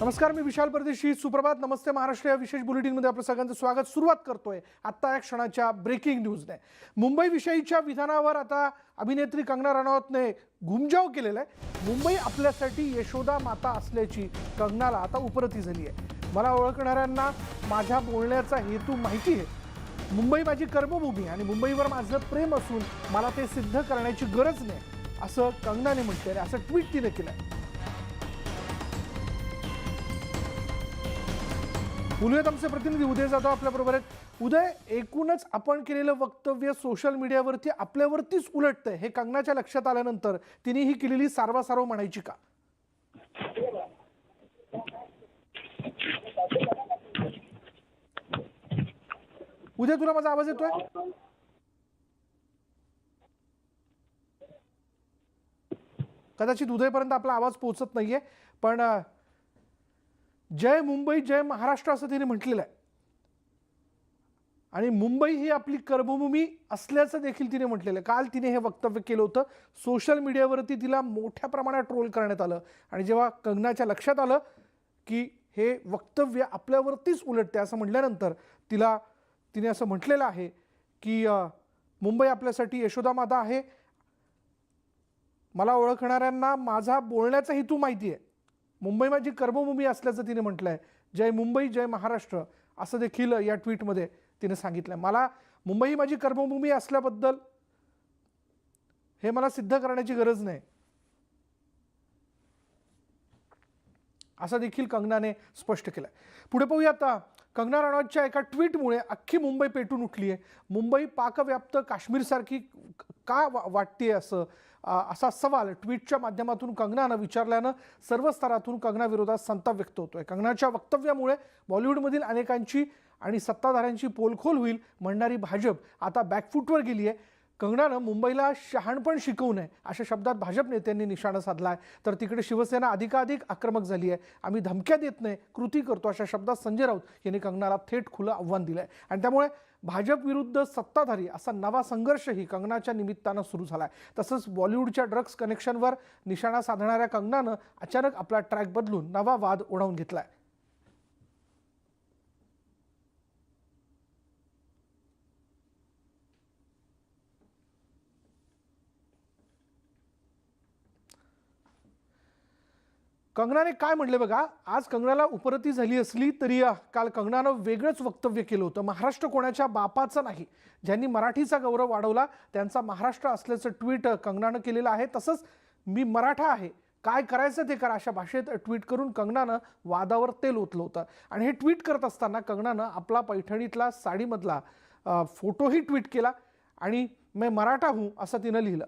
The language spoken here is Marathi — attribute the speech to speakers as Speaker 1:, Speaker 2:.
Speaker 1: नमस्कार मी विशाल परदेशी सुप्रभात. नमस्ते महाराष्ट्र या विशेष बुलेटिनमध्ये आपलं सगळ्यांचं स्वागत. सुरुवात करतोय आत्ता या क्षणाच्या ब्रेकिंग न्यूजने मुंबई विषयीच्या विधानावर आता अभिनेत्री कंगना राणावतने घुमजाव केलेला आहे. मुंबई आपल्यासाठी यशोदा माता असल्याची कंगनाला आता उपरती झाली आहे. मला ओळखणाऱ्यांना माझ्या बोलण्याचा हेतू माहिती आहे. मुंबई माझी कर्मभूमी आणि मुंबईवर माझं प्रेम असून मला ते सिद्ध करण्याची गरज नाही असं कंगनाने म्हटलेलं आहे असं ट्विट तिने केलं आहे बोलूयात आमचे प्रतिनिधी. उदय जाधव आपल्याबरोबर आहेत. उदय एकूणच आपण केलेलं वक्तव्य सोशल मीडियावरती आपल्यावरतीच उलटतंय. हे कंगनाच्या लक्षात आल्यानंतर तिने ही केलेली सारवासारव म्हणायची का? उदय तुला माझा आवाज येतोय? कदाचित उदयपर्यंत आपला आवाज पोहोचत नाहीये. पण जय मुंबई जय महाराष्ट्र असं तिने म्हटलेलं आहे. आणि मुंबई ही आपली कर्मभूमी असल्याचं देखील तिने म्हटलेलं आहे. काल तिने हे वक्तव्य केलं होतं. सोशल मीडियावरती तिला मोठ्या प्रमाणात ट्रोल करण्यात आलं. आणि जेव्हा कंगनाच्या लक्षात आलं की हे वक्तव्य आपल्यावरतीच उलटते असं म्हटल्यानंतर तिला तिने असं म्हटलेलं आहे की मुंबई आपल्यासाठी यशोदा माता आहे. मला ओळखणाऱ्यांना माझा बोलण्याचा हेतू माहिती आहे. मुंबई माझी कर्मभूमी असल्याचं तिने म्हटलं आहे जय मुंबई जय महाराष्ट्र असं देखील या ट्विटमध्ये तिने सांगितलं आहे मला मुंबई ही माझी कर्मभूमी असल्याबद्दल हे मला सिद्ध करण्याची गरज नाही. असं देखील कंगनाने स्पष्ट केलं पुढे पाहूया आता. कंगना राणावतच्या एका ट्विटमुळे अख्खी मुंबई पेटून उठली आहे मुंबई पाकव्याप्त काश्मीरसारखी का वा वाटते असं? असा सवाल ट्विटच्या माध्यमातून कंगनानं विचारल्यानं सर्व स्तरातून कंगनाविरोधात संताप व्यक्त होतोय. कंगनाच्या वक्तव्यामुळे बॉलिवूडमधील अनेकांची आणि सत्ताधाऱ्यांची पोलखोल होईल म्हणणारी भाजप आता बॅकफूटवर गेली आहे कंगनानं मुंबईला शहाणपण शिकवू नये अशा शब्दात भाजप नेत्यांनी निशाणा साधला आहे तर तिकडे शिवसेना अधिकाधिक आक्रमक झाली आहे आम्ही धमक्या देत नाही कृती करतो अशा शब्दात संजय राऊत यांनी कंगनाला थेट खुलं आव्हान दिलं आहे आणि त्यामुळे भाजप विरुद्ध सत्ताधारी असा नवा संघर्षही कंगनाच्या निमित्तानं सुरू झाला आहे तसंच बॉलिवूडच्या ड्रग्ज कनेक्शनवर निशाणा साधणाऱ्या कंगनानं अचानक आपला ट्रॅक बदलून नवा वाद ओढावून घेतला आहे कंगनाने काय म्हणले बघा? आज कंगनाला उपरती झाली असली तरी काल कंगनानं वेगळंच वक्तव्य केलं होतं. महाराष्ट्र कोणाच्या बापाचं नाही? ज्यांनी मराठीचा गौरव वाढवला त्यांचा महाराष्ट्र असल्याचं ट्विट कंगनानं केलेलं आहे. तसंच मी मराठा आहे. काय करायचं ते करा अशा भाषेत ट्विट करून कंगनानं वादावर तेल ओतलं होतं. आणि हे ट्विट करत असताना कंगनानं आपला पैठणीतला साडीमधला फोटोही ट्विट केला. आणि मैं मराठा हूं असं तिनं लिहिलं.